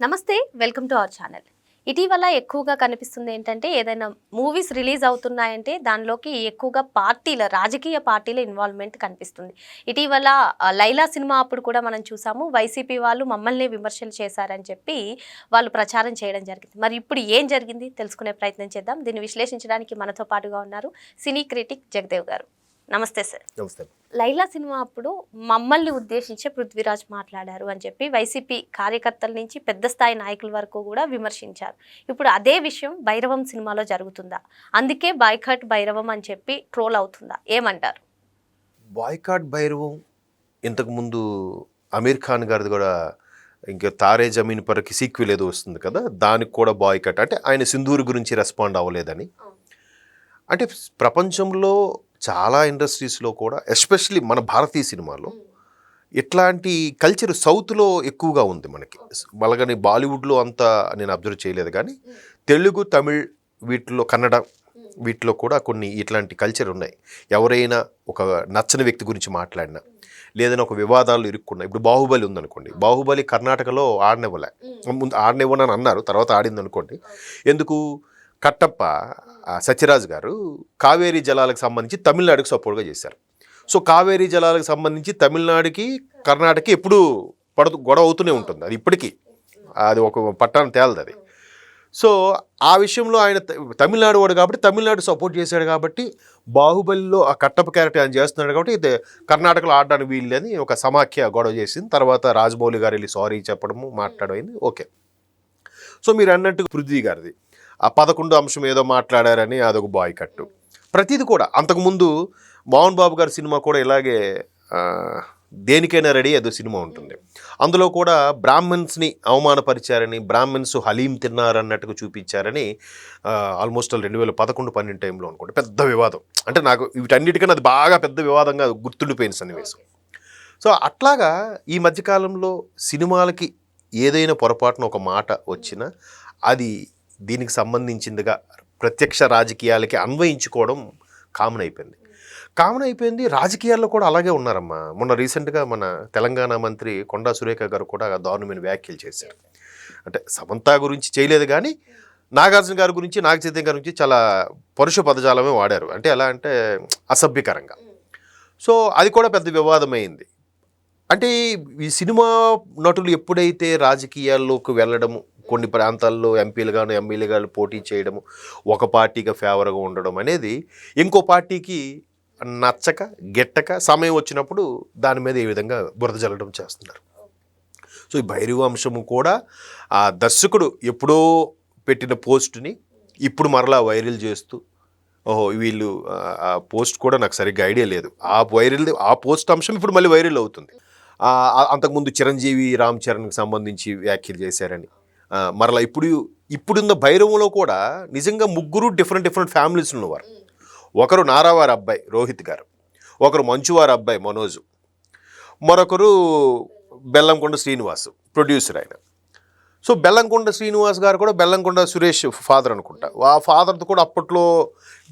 నమస్తే welcome to our channel. ఇటీవల ఎక్కువగా కనిపిస్తుంది ఏంటంటే ఏదైనా మూవీస్ రిలీజ్ అవుతున్నాయంటే దానిలోకి ఎక్కువగా పార్టీల రాజకీయ పార్టీల ఇన్వాల్వ్మెంట్ కనిపిస్తుంది. ఇటీవల లైలా సినిమా అప్పుడు కూడా మనం చూసాము. వైసీపీ వాళ్ళు మమ్మల్ని విమర్శలు చేశారని చెప్పి వాళ్ళు ప్రచారం చేయడం జరిగింది. మరి ఇప్పుడు ఏం జరిగింది? తెలుసుకునే ప్రయత్నం చేద్దాం. దీన్ని విశ్లేషించడానికి మనతో పాటుగా ఉన్నారు సినీ క్రిటిక్ జగదేవ్ గారు. నమస్తే సార్. నమస్తే. లైలా సినిమా అప్పుడు మమ్మల్ని ఉద్దేశించి పృథ్వీరాజ్ మాట్లాడారు అని చెప్పి వైసీపీ కార్యకర్తల నుంచి పెద్ద స్థాయి నాయకుల వరకు కూడా విమర్శించారు. ఇప్పుడు అదే విషయం భైరవం సినిమాలో జరుగుతుందా? అందుకే బాయ్కట్ భైరవం అని చెప్పి ట్రోల్ అవుతుందా? ఏమంటారు? బాయ్కాట్ భైరవం ఇంతకుముందు అమీర్ ఖాన్ గారిది కూడా ఇంకా తారే జమీన్ పరకి సీక్వెల్ ఏదో వస్తుంది కదా దానికి కూడా బాయ్కట్. అంటే ఆయన సింధూర్ గురించి రెస్పాండ్ అవ్వలేదని. అంటే ప్రపంచంలో చాలా ఇండస్ట్రీస్లో కూడా ఎస్పెషలీ మన భారతీయ సినిమాలో ఇట్లాంటి కల్చర్ సౌత్లో ఎక్కువగా ఉంది మనకి. అలాగని బాలీవుడ్లో అంత నేను అబ్జర్వ్ చేయలేదు కానీ తెలుగు తమిళ్ వీటిలో కన్నడ వీటిలో కూడా కొన్ని ఇట్లాంటి కల్చర్ ఉన్నాయి. ఎవరైనా ఒక నచ్చని వ్యక్తి గురించి మాట్లాడినా లేదని ఒక వివాదాలు ఇరుక్కున్నా ఇప్పుడు బాహుబలి ఉందనుకోండి. బాహుబలి కర్ణాటకలో ఆడనివ్వలే. ముందు ఆడనివ్వనని అన్నారు తర్వాత ఆడింది అనుకోండి ఎందుకు? కట్టప్ప సత్యరాజ్ గారు కావేరీ జలాలకు సంబంధించి తమిళనాడుకి సపోర్ట్గా చేశారు. సో కావేరీ జలాలకు సంబంధించి తమిళనాడుకి కర్ణాటకకి ఎప్పుడు పడుతూ గొడవ అవుతూనే ఉంటుంది. అది ఇప్పటికీ. అది ఒక పట్టాన్ని తేలదు అది. సో ఆ విషయంలో ఆయన తమిళనాడు వాడు కాబట్టి తమిళనాడు సపోర్ట్ చేశాడు కాబట్టి బాహుబలిలో ఆ కట్టప్ప క్యారెక్టర్ ఆయన చేస్తున్నాడు కాబట్టి ఇది కర్ణాటకలో ఆడడానికి వీళ్ళని ఒక సమాఖ్య గొడవ చేసింది. తర్వాత రాజమౌళి గారు వెళ్ళి సారీ చెప్పడము మాట్లాడమైంది. ఓకే. సో మీరు అన్నట్టు పృథ్వీ గారిది. ఆ పదకొండు అంశం ఏదో మాట్లాడారని అదొక బాయ్ కట్టు ప్రతిది కూడా అంతకుముందు మోహన్ బాబు గారి సినిమా కూడా ఇలాగే దేనికైనా రెడీ ఏదో సినిమా ఉంటుంది. అందులో కూడా బ్రాహ్మిన్స్ని అవమానపరిచారని బ్రాహ్మిన్స్ హలీం తిన్నారన్నట్టుగా చూపించారని ఆల్మోస్ట్ రెండు వేల పదకొండు పన్నెండు టైంలో అనుకోండి పెద్ద వివాదం. అంటే నాకు వీటన్నిటికన్నా అది బాగా పెద్ద వివాదంగా గుర్తుండిపోయిన సన్నివేశం. సో అట్లాగా ఈ మధ్యకాలంలో సినిమాలకి ఏదైనా పొరపాటున ఒక మాట వచ్చినా అది దీనికి సంబంధించిందిగా ప్రత్యక్ష రాజకీయాలకి అన్వయించుకోవడం కామన్ అయిపోయింది కామన్ అయిపోయింది రాజకీయాల్లో కూడా అలాగే ఉన్నారమ్మా. మొన్న రీసెంట్గా మన తెలంగాణ మంత్రి కొండా సురేఖ గారు కూడా దారుణమైన వ్యాఖ్యలు చేశారు. అంటే సమంత గురించి చేయలేదు కానీ నాగార్జున గారి గురించి నాగ చైతన్య గారి గురించి చాలా పరుష పదజాలమే వాడారు. అంటే ఎలా అంటే అసభ్యకరంగా. సో అది కూడా పెద్ద వివాదమైంది. అంటే ఈ సినిమా నటులు ఎప్పుడైతే రాజకీయాల్లోకి వెళ్ళడము కొన్ని ప్రాంతాల్లో ఎంపీలుగాను ఎమ్మెల్యేగాను పోటీ చేయడము ఒక పార్టీగా ఫేవర్గా ఉండడం అనేది ఇంకో పార్టీకి నచ్చక గెట్టక సమయం వచ్చినప్పుడు దాని మీద ఈ విధంగా బురద జల్లడం చేస్తున్నారు. సో ఈ భైరవ అంశము కూడా ఆ దర్శకుడు ఎప్పుడో పెట్టిన పోస్ట్ని ఇప్పుడు మరలా వైరల్ చేస్తూ ఓహో వీళ్ళు ఆ- పోస్ట్ కూడా నాకు సరిగ్గా ఐడియా లేదు. ఆ వైరల్ ఆ పోస్ట్ అంశం ఇప్పుడు మళ్ళీ వైరల్ అవుతుంది. అంతకుముందు చిరంజీవి రామ్ చరణ్కి సంబంధించి వ్యాఖ్యలు చేశారని. మరలా ఇప్పుడు ఇప్పుడున్న భైరవంలో కూడా నిజంగా ముగ్గురు డిఫరెంట్ డిఫరెంట్ ఫ్యామిలీస్ ఉన్నవారు. ఒకరు నారావారి అబ్బాయి రోహిత్ గారు ఒకరు మంచువారి అబ్బాయి మనోజు మరొకరు బెల్లంకొండ శ్రీనివాస్ ప్రొడ్యూసర్ ఆయన. సో బెల్లంకొండ శ్రీనివాస్ గారు కూడా బెల్లంకొండ సురేష్ ఫాదర్ అనుకుంటా. ఆ ఫాదర్తో కూడా అప్పట్లో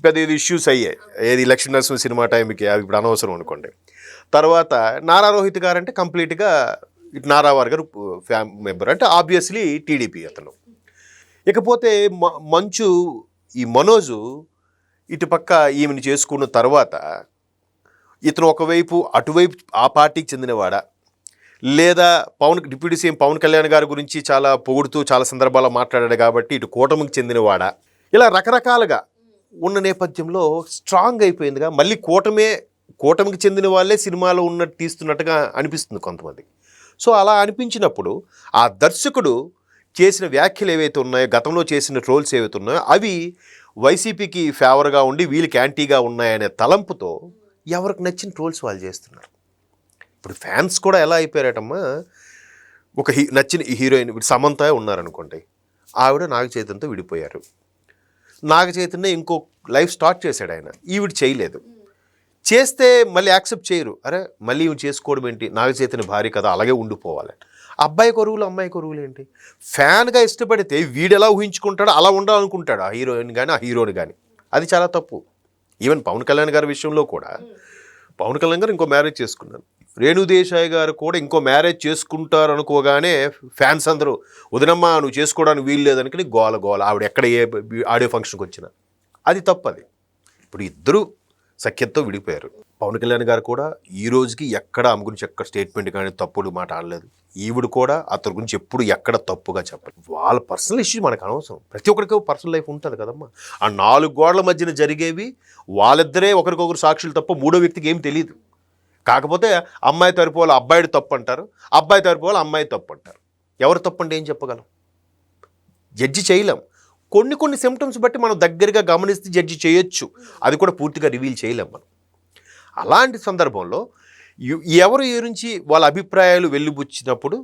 పెద్ద ఇది ఇష్యూస్ అయ్యాయి. ఏది లక్ష్మీ నరసింహ సినిమా టైంకి అది ఇప్పుడు అనవసరం అనుకోండి. తర్వాత నారా రోహిత్ గారు అంటే కంప్లీట్గా ఇటు నారావారి గారు ఫ్యామ్ మెంబర్. అంటే ఆబ్వియస్లీ టీడీపీ అతను. ఇకపోతే మ- మంచు ఈ మనోజు ఇటుపక్క ఈమెను చేసుకున్న తర్వాత ఇతను ఒకవైపు అటువైపు ఆ పార్టీకి చెందినవాడా? లేదా పవన్ డిప్యూటీ సీఎం పవన్ కళ్యాణ్ గారి గురించి చాలా పొగుడుతూ చాలా సందర్భాల్లో మాట్లాడాడు కాబట్టి ఇటు కూటమికి చెందినవాడా? ఇలా రకరకాలుగా ఉన్న నేపథ్యంలో స్ట్రాంగ్ అయిపోయిందిగా. మళ్ళీ కూటమే కూటమికి చెందిన వాళ్ళే సినిమాలో ఉన్నట్టు తీస్తున్నట్టుగా అనిపిస్తుంది కొంతమంది. సో అలా అనిపించినప్పుడు ఆ దర్శకుడు చేసిన వ్యాఖ్యలు ఏవైతే ఉన్నాయో గతంలో చేసిన ట్రోల్స్ ఏవైతే ఉన్నాయో అవి వైసీపీకి ఫేవర్గా ఉండి వీళ్ళకి యాంటీగా ఉన్నాయనే తలంపుతో ఎవరికి నచ్చిన ట్రోల్స్ వాళ్ళు చేస్తున్నారు. ఇప్పుడు ఫ్యాన్స్ కూడా ఎలా అయిపోయారటమ్మా? ఒక హీ నచ్చిన హీరోయిన్ ఇప్పుడు సమంత ఉన్నారనుకోండి ఆవిడ నాగ చైతన్యతో విడిపోయారు. నాగ చైతన్య ఇంకో లైఫ్ స్టార్ట్ చేశాడు ఆయన. ఈవిడ చేయలేదు. చేస్తే మళ్ళీ యాక్సెప్ట్ చేయరు. అరే మళ్ళీ ఇవి చేసుకోవడం ఏంటి? నాగ భార్య కదా అలాగే ఉండిపోవాలి అబ్బాయి కొరువులు అమ్మాయి కొరువులు ఏంటి? ఫ్యాన్గా ఇష్టపడితే వీడు ఎలా ఊహించుకుంటాడో అలా ఉండాలనుకుంటాడు. ఆ హీరోయిన్ కానీ ఆ హీరోని కానీ అది చాలా తప్పు. ఈవెన్ పవన్ కళ్యాణ్ గారి విషయంలో కూడా పవన్ కళ్యాణ్ గారు ఇంకో మ్యారేజ్ చేసుకున్నారు. రేణుదేశాయ్ గారు కూడా ఇంకో మ్యారేజ్ చేసుకుంటారు అనుకోగానే ఫ్యాన్స్ అందరూ వదినమ్మా నువ్వు చేసుకోవడానికి వీలు లేదనుకుని గోల గోల ఆవిడ ఎక్కడ ఏ ఆడియో ఫంక్షన్కి వచ్చినా. అది తప్పది. ఇప్పుడు ఇద్దరు సఖ్యతతో విడిపోయారు. పవన్ కళ్యాణ్ గారు కూడా ఈ రోజుకి ఎక్కడ ఆమె గురించి ఎక్కడ స్టేట్మెంట్ కానీ తప్పుడు మాట ఆడలేదు. ఈవిడ కూడా అతని గురించి ఎప్పుడు ఎక్కడ తప్పుగా చెప్పలేదు. వాళ్ళ పర్సనల్ ఇష్యూ మనకు అనవసరం. ప్రతి ఒక్కరికి పర్సనల్ లైఫ్ ఉంటుంది కదమ్మా. ఆ నాలుగు గోడల మధ్యన జరిగేవి వాళ్ళిద్దరే ఒకరికొకరు సాక్షులు తప్ప మూడో వ్యక్తికి ఏం తెలియదు కాకపోతే అమ్మాయి తరపు వాళ్ళు అబ్బాయిడు తప్పు అంటారు అబ్బాయి తరపు వాళ్ళు అమ్మాయి తప్పు అంటారు ఎవరు తప్పు అంటే ఏం చెప్పగలం? జడ్జి చేయలేం. కొన్ని కొన్ని సిమ్టమ్స్ బట్టి మనం దగ్గరగా గమనిస్తే జడ్జి చేయొచ్చు. అది కూడా పూర్తిగా రివీల్ చేయలేము మనం. అలాంటి సందర్భంలో ఎవరు ఏ నుంచి వాళ్ళ అభిప్రాయాలు వెళ్ళిబుచ్చినప్పుడు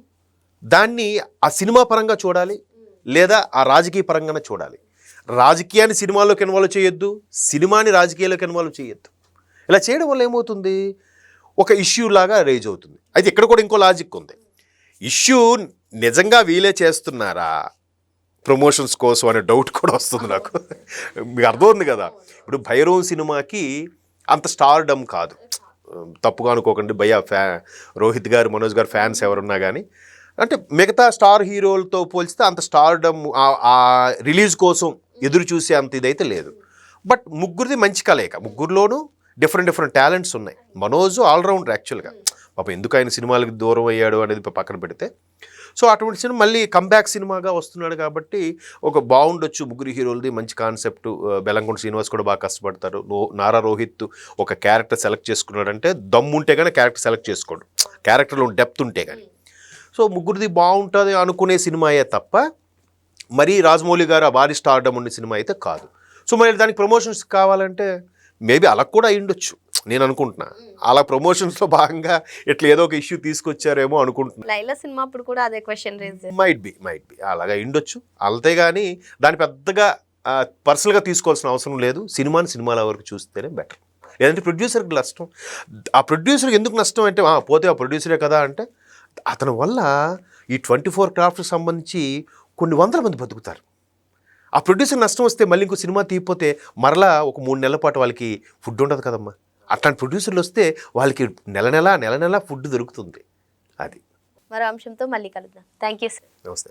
దాన్ని ఆ సినిమా పరంగా చూడాలి లేదా ఆ రాజకీయ పరంగానే చూడాలి. రాజకీయాన్ని సినిమాలోకి ఇన్వాల్వ్ చేయొద్దు సినిమాని రాజకీయాల్లోకి ఇన్వాల్వ్ చేయొద్దు. ఇలా చేయడం వల్ల ఏమవుతుంది? ఒక ఇష్యూ లాగా రేజ్ అవుతుంది. అయితే ఇక్కడ కూడా ఇంకో లాజిక్ ఉంది. ఇష్యూ నిజంగా వీలే చేస్తున్నారా? ప్రమోషన్స్ కోసం అనే డౌట్ కూడా వస్తుంది నాకు. మీకు అర్థమవుతుంది కదా? ఇప్పుడు భైరవం సినిమాకి అంత స్టార్డమ్ కాదు. తప్పుగా అనుకోకండి భయ ఫ్యా రోహిత్ గారు మనోజ్ గారు ఫ్యాన్స్ ఎవరున్నా కానీ అంటే మిగతా స్టార్ హీరోలతో పోల్చితే అంత స్టార్డమ్ ఆ రిలీజ్ కోసం ఎదురు చూసే అంత ఇదైతే లేదు. బట్ ముగ్గురిది మంచి కలయిక. ముగ్గురులోనూ డిఫరెంట్ డిఫరెంట్ టాలెంట్స్ ఉన్నాయి. మనోజ్ ఆల్రౌండర్ యాక్చువల్గా. పాప ఎందుకు ఆయన సినిమాలకు దూరం అయ్యాడు అనేది పక్కన పెడితే సో అటువంటి సినిమా మళ్ళీ కంబ్యాక్ సినిమాగా వస్తున్నాడు కాబట్టి ఒక బాగుండొచ్చు ముగ్గురు హీరోలది మంచి కాన్సెప్ట్ బెలంకొండ శ్రీనివాస్ కూడా బాగా కష్టపడతారు. నారా రోహిత్ ఒక క్యారెక్టర్ సెలెక్ట్ చేసుకున్నాడంటే దమ్ము ఉంటే కానీ క్యారెక్టర్ సెలెక్ట్ చేసుకోడు. క్యారెక్టర్లో డెప్త్ ఉంటే కానీ సో ముగ్గురిది బాగుంటుంది అనుకునే సినిమాయే తప్ప మరీ రాజమౌళి గారు ఆ భారీ స్టార్డమ్ ఉండే సినిమా అయితే కాదు. సో మరి దానికి ప్రమోషన్స్ కావాలంటే మేబీ అలా కూడా అయ్యుండొచ్చు. నేను అనుకుంటున్నా. అలా ప్రమోషన్స్లో భాగంగా ఇట్లా ఏదో ఒక ఇష్యూ తీసుకొచ్చారేమో అనుకుంటున్నా. లైలా సినిమా అప్పుడు కూడా అదే question raise might be might be అలాగా ఉండొచ్చు అంతే కానీ దాన్ని పెద్దగా పర్సనల్గా తీసుకోవాల్సిన అవసరం లేదు. సినిమాని సినిమాల వరకు చూస్తేనే బెటర్. లేదంటే ప్రొడ్యూసర్కి నష్టం. ఆ ప్రొడ్యూసర్కి ఎందుకు నష్టం అంటే "ఆ, పోతే ఆ ప్రొడ్యూసరే కదా అంటే అతని వల్ల ఈ ట్వంటీ ఫోర్ క్రాఫ్ట్కి సంబంధించి కొన్ని వందల మంది బతుకుతారు. ఆ ప్రొడ్యూసర్ నష్టం వస్తే మళ్ళీ ఇంకో సినిమా తీయపోతే మరలా ఒక మూడు నెలల పాటు వాళ్ళకి ఫుడ్ ఉండదు కదమ్మా. అట్లాంటి ప్రొడ్యూసర్లు వస్తే వాళ్ళకి నెల నెల నెల నెల ఫుడ్ దొరుకుతుంది. అది. మరో అంశంతో మళ్ళీ కలుద్దాం. థ్యాంక్ యూ సార్ నమస్తే.